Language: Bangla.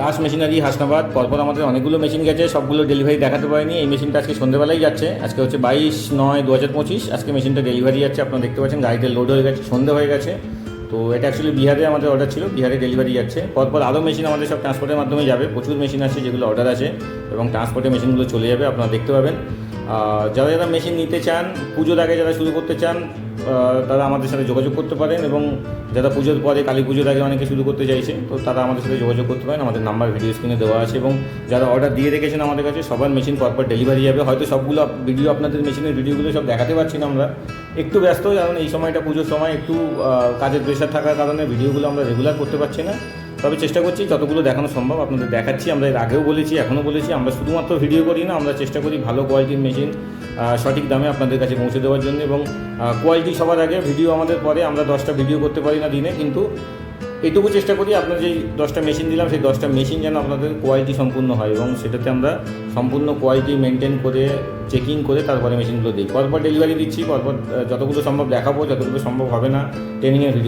দাস মেশিনারি হাসনাবাদ পরপর আমাদের অনেকগুলো মেশিন গেছে, সবগুলো ডেলিভারি দেখাতে পারিনি। এই মেশিনটা আজকে সন্ধ্যেবেলায় যাচ্ছে। আজকে হচ্ছে বাইশ নয় দু হাজার পঁচিশ। আজকে মেশিনটা ডেলিভারি যাচ্ছে, আপনারা দেখতে পাচ্ছেন, গাড়িতে লোড হয়ে গেছে, সন্ধে হয়ে গেছে। তো এটা অ্যাকচুয়ালি বিহারে আমাদের অর্ডার ছিল, বিহারে ডেলিভারি যাচ্ছে। পরপর আরও মেশিন আমাদের সব ট্রান্সপোর্টের মাধ্যমে যাবে। প্রচুর মেশিন আছে যেগুলো অর্ডার আছে এবং ট্রান্সপোর্টে মেশিনগুলো চলে যাবে, আপনারা দেখতে পাবেন। যারা যারা মেশিন নিতে চান, পুজোর আগে যারা শুরু করতে চান তারা আমাদের সাথে যোগাযোগ করতে পারেন এবং যারা পুজোর পরে কালী পুজোর আগে অনেকে শুরু করতে চাইছে, তো তারা আমাদের সাথে যোগাযোগ করতে পারেন। আমাদের নাম্বার ভিডিও স্ক্রিনে দেওয়া আছে এবং যারা অর্ডার দিয়ে রেখেছেন আমাদের কাছে, সবার মেশিন পরপর ডেলিভারি যাবে। হয়তো সবগুলো ভিডিও আপনাদের মেশিনের ভিডিওগুলো সব দেখাতে পারছি না আমরা। একটু ব্যস্ত, কারণ এই সময়টা পুজোর সময় একটু কাজের প্রেশার থাকার কারণে ভিডিওগুলো আমরা রেগুলার করতে পারছি না। তবে চেষ্টা করছি যতগুলো দেখানো সম্ভব আপনাদের দেখাচ্ছি। আমরা এর আগেও বলেছি এখনও বলেছি। আমরা শুধুমাত্র ভিডিও করি না, আমরা চেষ্টা করি ভালো কোয়ালিটির মেশিন সঠিক দামে আপনাদের কাছে পৌঁছে দেওয়ার জন্য এবং কোয়ালিটি সবার আগে ভিডিও আমাদের পরে, আমরা দশটা ভিডিও করতে পারি না দিনে, কিন্তু এটুকু চেষ্টা করি আপনার যেই দশটা মেশিন দিলাম, সেই দশটা মেশিন যেন আপনাদের কোয়ালিটি সম্পূর্ণ হয় এবং সেটাতে আমরা সম্পূর্ণ কোয়ালিটি মেনটেন করে চেকিং করে তারপরে মেশিনগুলো দিই পরপর ডেলিভারি দিচ্ছি, পরপর যতগুলো সম্ভব দেখাবো যতগুলো সম্ভব হবে না ট্রেনিংয়ের ভিডিও